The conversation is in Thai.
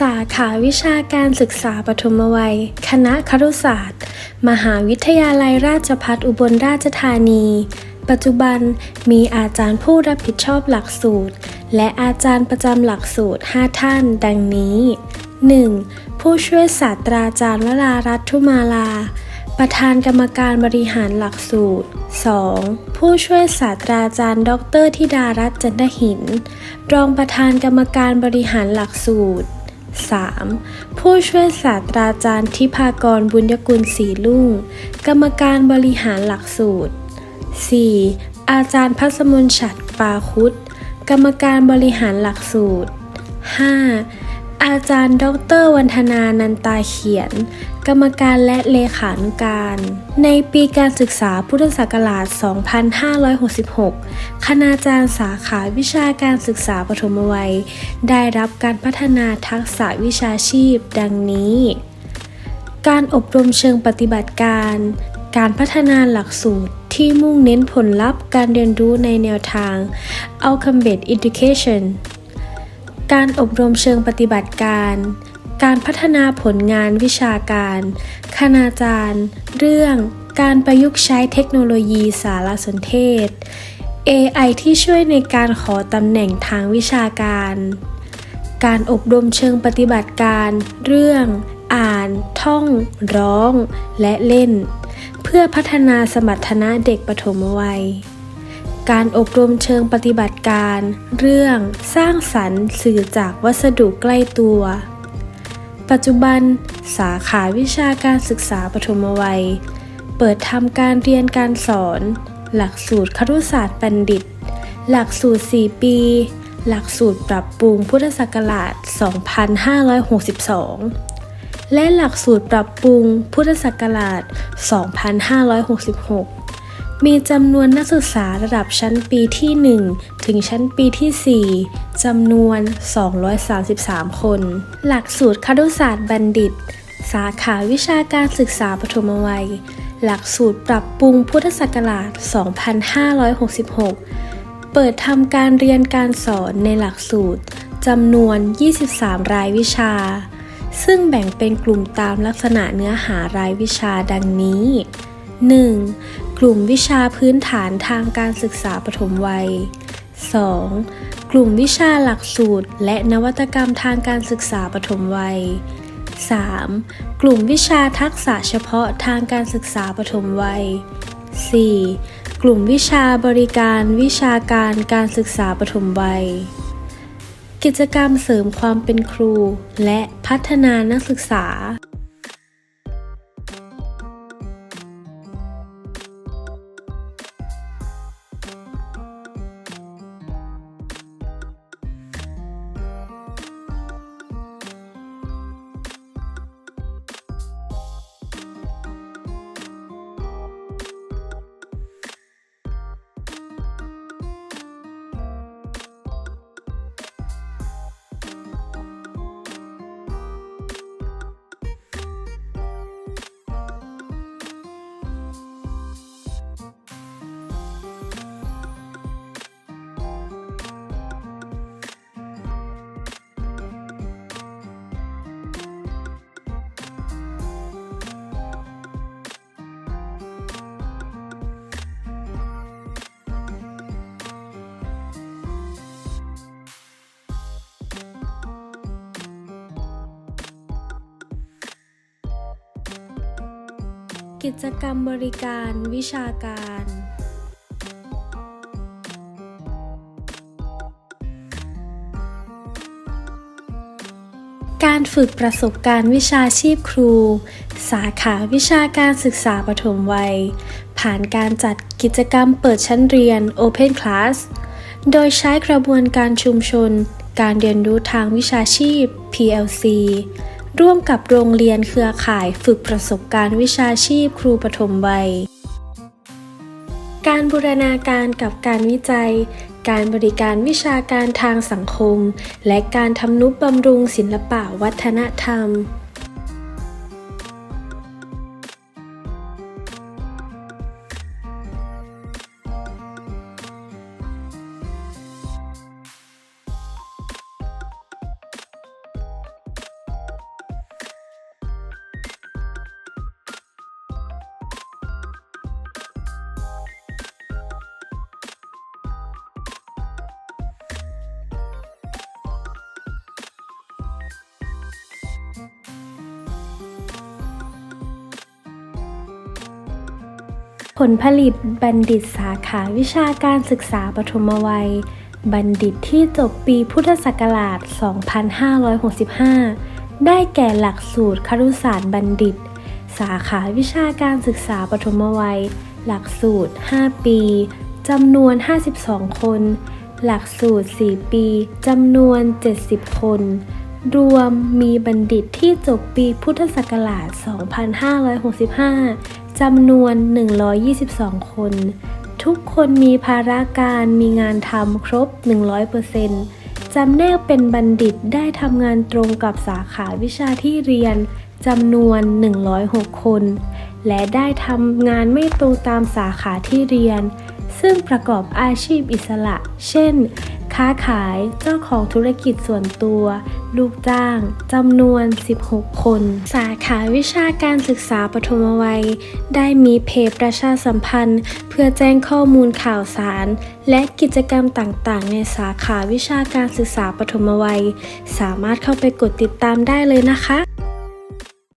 สาขาวิชาการศึกษาปฐมวัย คณะครุศาสตร์ มหาวิทยาลัยราชภัฏอุบลราชธานี ปัจจุบันมีอาจารย์ผู้รับผิดชอบหลักสูตร และอาจารย์ประจำหลักสูตร 5 ท่าน ดังนี้ 1. ผู้ช่วยศาสตราจารย์วรารัตทุมาลา ประธานกรรมการบริหารหลักสูตร 2. ผู้ช่วยศาสตราจารย์ ดรธิดารัตน์จันทหิน รองประธานกรรมการบริหารหลักสูตร 3. ผู้ช่วยศาสตราจารย์ทิพากรบุญยกุลศรีลุ่ง กรรมการบริหารหลักสูตร 4. อาจารย์พัสมนฉัดปาคุตกรรมการบริหารหลักสูตร 5. อาจารย์ ดร วันธนานันตาเขียน กรรมการและเลขานุการ ในปีการศึกษาพุทธศักราช 2566 คณาจารย์สาขาวิชาการศึกษาปฐมวัย ได้รับการพัฒนาทักษะวิชาชีพ ดังนี้ การอบรมเชิงปฏิบัติการ การพัฒนาหลักสูตรที่มุ่งเน้นผลลัพธ์การเรียนรู้ในแนวทาง Outcome Based Education การอบรมเชิงปฏิบัติการ การพัฒนาผลงานวิชาการ คณาจารย์ เรื่อง การประยุกต์ใช้เทคโนโลยีสารสนเทศ AI ที่ช่วยในการขอตำแหน่งทางวิชาการ การอบรมเชิงปฏิบัติการ เรื่อง อ่าน ท่อง ร้อง และเล่น เพื่อพัฒนาสมรรถนะเด็กปฐมวัย การอบรมเชิงปฏิบัติการ เรื่องสร้างสรรค์สื่อจากวัสดุใกล้ตัว ปัจจุบัน สาขาวิชาการศึกษาปฐมวัย เปิดทำการเรียนการสอน หลักสูตรครุศาสตร์บัณฑิต หลักสูตร 4 ปี หลักสูตรปรับปรุงพุทธศักราช 2562 และหลักสูตรปรับปรุงพุทธศักราช 2566 มีจำนวนนักศึกษาระดับชั้นปีที่ 1 ถึงชั้นปีที่ 4 จำนวน 233 คน หลักสูตรครุศาสตร์บัณฑิต สาขาวิชาการศึกษาปฐมวัย หลักสูตรปรับปรุงพุทธศักราช 2566 เปิดทำการเรียนการสอนในหลักสูตรจำนวน 23 รายวิชา ซึ่งแบ่งเป็นกลุ่มตามลักษณะเนื้อหารายวิชาดังนี้ 1. กลุ่มวิชาพื้นฐานทางการศึกษาปฐมวัย 2. กลุ่มวิชาหลักสูตร และนวัตกรรมทางการศึกษาปฐมวัย 3. กลุ่มวิชาทักษะเฉพาะทางการศึกษาปฐมวัย 4. กลุ่มวิชาบริการวิชาการการศึกษาปฐมวัย กิจกรรมเสริมความเป็นครู และพัฒนานักศึกษา กิจกรรมบริการวิชาการ การฝึกประสบการณ์วิชาชีพครู สาขาวิชาการศึกษาปฐมวัย ผ่านการจัดกิจกรรมเปิดชั้นเรียน Open Class โดยใช้กระบวนการชุมชน การเรียนรู้ทางวิชาชีพ PLC ร่วมกับโรงเรียนเครือข่ายฝึกประสบการณ์วิชาชีพครูปฐมวัย การบูรณาการกับการวิจัย การบริการวิชาการทางสังคม และการทำนุบำรุงศิลปะวัฒนธรรม ผลผลิตบัณฑิตสาขาวิชาการศึกษาปฐมวัย บัณฑิตที่จบปีพุทธศักราช 2565 ได้แก่หลักสูตรครุศาสตร์บัณฑิต สาขาวิชาการศึกษาปฐมวัย หลักสูตร 5 ปีจำนวน 52 คน หลักสูตร 4 ปีจำนวน 70 คน รวมมีบัณฑิตที่จบปีพุทธศักราช 2565 จำนวน 122 คน ทุกคนมีภาระการมีงานทำครบ 100%จำแนกเป็นบัณฑิตได้ทำงานตรงกับสาขาวิชาที่เรียนจำนวน 106 คน และได้ทำงานไม่ตรงตามสาขาที่เรียน ซึ่งประกอบอาชีพอิสระ เช่น ค้าขายเจ้าของธุรกิจส่วนตัว ลูกจ้างจำนวน 16 คน สาขาวิชาการศึกษาปฐมวัย ได้มีเพจประชาสัมพันธ์ เพื่อแจ้งข้อมูลข่าวสาร และกิจกรรมต่างๆ ในสาขาวิชาการศึกษาปฐมวัย สามารถเข้าไปกดติดตามได้เลยนะคะ